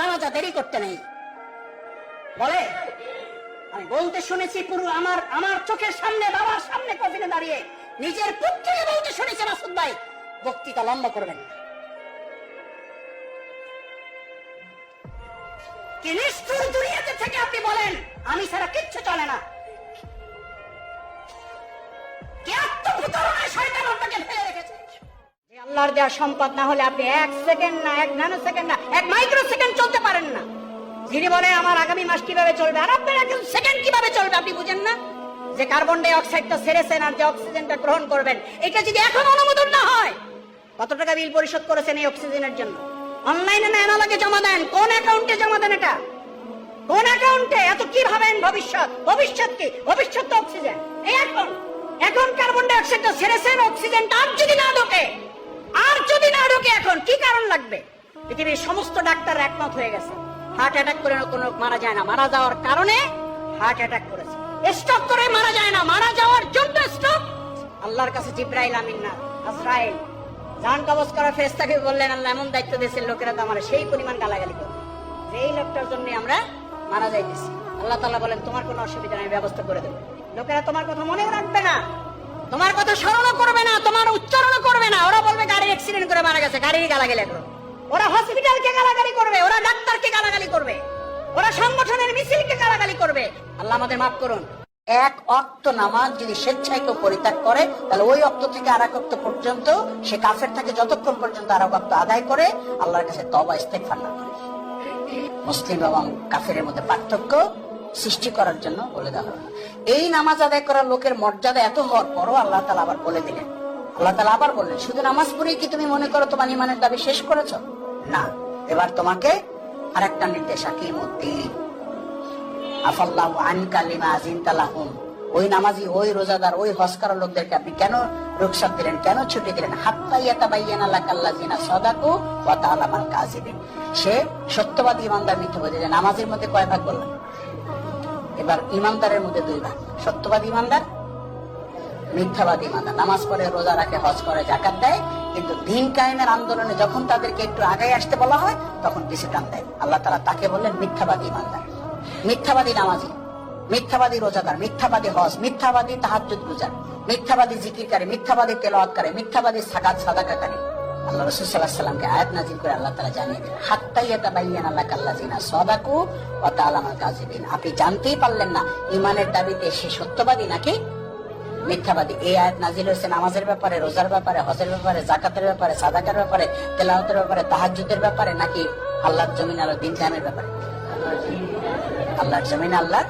জানাজা দেরি করতে নেই। বলে? আমি বলতে শুনেছি পুরো আমার আমার চোখের সামনে, বাবার সামনে কফিনে দাঁড়িয়ে নিজের পুত্রকে বলতে শুনেছি মাসুদ ভাই। বক্তৃতা লম্বা করবেন না। কি নিষ্ঠুর দুনিয়াতে থেকে আপনি বলেন, আমি ছাড়া কিচ্ছু চলে না। কি আত্মপ্রতারণায় শয়তান আপনাকে ফেলে আল্লাহর দেওয়া সম্পদ, না হলে আপনি এক সেকেন্ড না, এক ন্যানো সেকেন্ড না, এক মাইক্রো সেকেন্ড চলতে পারেন না। যিনি বলে আমার আগামী মাস কীভাবে চলবে, আর আপনার একজন সেকেন্ড কীভাবে চলবে আপনি বুঝেন না? যে কার্বন ডাই অক্সাইডটা সেরেছেন আর যে অক্সিজেনটা গ্রহণ করবেন, এটা যদি এখন অনুমোদন না হয়, কত টাকা বিল পরিশোধ করেছেন এই অক্সিজেনের জন্য? অনলাইনে না এনালাগে জমা দেন, কোন অ্যাকাউন্টে জমা দেন এটা? কোন অ্যাকাউন্টে এত কি ভাবেন ভবিষ্যৎ? ভবিষ্যৎ কি? ভবিষ্যৎ তো অক্সিজেন এই এখন এখন কার্বন ডাই ছেড়েছেন অক্সিজেনটা আর যদি না ঢোকে আর যদি না ঢোকে এখন, কি কারণ লাগবে? পৃথিবীর সমস্ত ডাক্তার একমত হয়ে গেছে। হার্ট অ্যাটাক করে কোনো মারা যায় না। মারা যাওয়ার কারণে হার্ট অ্যাটাক করেছে। স্ট্রোক করে মারা যায় না। মারা যাওয়ার জন্য স্ট্রোক আল্লাহর কাছে জিব্রাইল আমিন না। আজরাইল জান কবজ করা ফেরেশতাকে বললেন, আল্লাহ এমন দায়িত্ব দিয়েছেন, লোকেরা তো আমার সেই পরিমাণ গালাগালি করে এই লোকটার জন্য আমরা মারা যাইতেছি। আল্লাহ তাআলা বলেন, তোমার কোনো অসুবিধা নেই ব্যবস্থা করে দেবো। লোকেরা তোমার কথা মনেও রাখবে না। তোমার কথা স্মরণও করবে না, তোমার উচ্চারণও করবে না। করে মারা গেছে, গাড়ির গালাগালি করবে ওরা হসপিটালকে গালাগালি করবে, ওরা ডাক্তারকে গালাগালি করবে, ওরা সংগঠনের মিছিলকে গালাগালি করবে। আল্লাহ আমাদের মাফ করুন। এক অক্ত নামাজ যদি স্বেচ্ছায় কেউ পরিত্যাগ করে, তাহলে ওই অক্ত থেকে আর এক অক্ত পর্যন্ত সে কাফের থাকে যতক্ষণ পর্যন্ত আর এক অক্ত আদায় করে, আল্লাহর কাছে তবা ইস্তেগফার না করে। মুসলিম এবং কাফের মধ্যে পার্থক্য সৃষ্টি করার জন্য বলে দেওয়া এই নামাজ আদায় করার লোকের মর্যাদা এত হওয়ার পরও আল্লাহ তালা আবার বলে দিলেন আল্লাহ তালা আবার বললেন, শুধু নামাজ পড়েই কি তুমি মনে করো তোমার ইমানের দাবি শেষ করেছ? না, এবার তোমাকে আর একটা নির্দেশ আফাল্লাহু আনকা লিমা ওই নামাজি, ওই রোজাদার, ওই লোকদেরকে আপনি কেন রুখসাত দিলেন, কেন ছুটি দিলেন? সে সত্যবাদী ইমানদার মিথ্যাবাদী যে নামাজের মধ্যে কয় ভাগ বললেন এবার ইমানদারের মধ্যে দুই ভাগ। সত্যবাদী ইমানদার মিথ্যাবাদী ইমানদার নামাজ পড়ে রোজা রাখে, হজ করে জাকাত দেয়। কিন্তু দিন কায়েমের আন্দোলনে যখন তাদেরকে একটু আগায় আসতে বলা হয়, তখন পিছু টান দেয়। আল্লাহ তালা তাকে বললেন, মিথ্যাবাদী ইমানদার মিথ্যাবাদী নামাজি। মিথ্যাবাদী রোজাদার। মিথ্যাবাদী হজ। মিথ্যাবাদী তাহাজ্জুদ গুজার মিথ্যাবাদী জিকিরকারী। মিথ্যাবাদী তেলাওয়াতকারী। মিথ্যাবাদী সাকাত সাদাকাকারী। আল্লাহ রসুল সাল্লাহ সাল্লামকে আয়াত নাজিল করে আল্লাহ তালা জানিয়ে দিলেন হাত্তাইয়াতা বাইয়ান আল্লাহ কাল্লাজিনা সদাকু ও তালামাল কাজিবিন আপনি জানতেই পারলেন না ইমানের দাবিতে সে সত্যবাদী নাকি মিথ্যাবাদী। এই আয়াত নাজিল হয়েছে নামাজের ব্যাপারে, রোজার ব্যাপারে, হজের ব্যাপারে, জাকাতের ব্যাপারে, সাদাকার ব্যাপারে তেলাহতের ব্যাপারে তাহাজুদের ব্যাপারে নাকি আল্লাহর জমিন আল্লাহ দিন কায়েমের ব্যাপারে? আল্লাহর জমিন আল্লাহর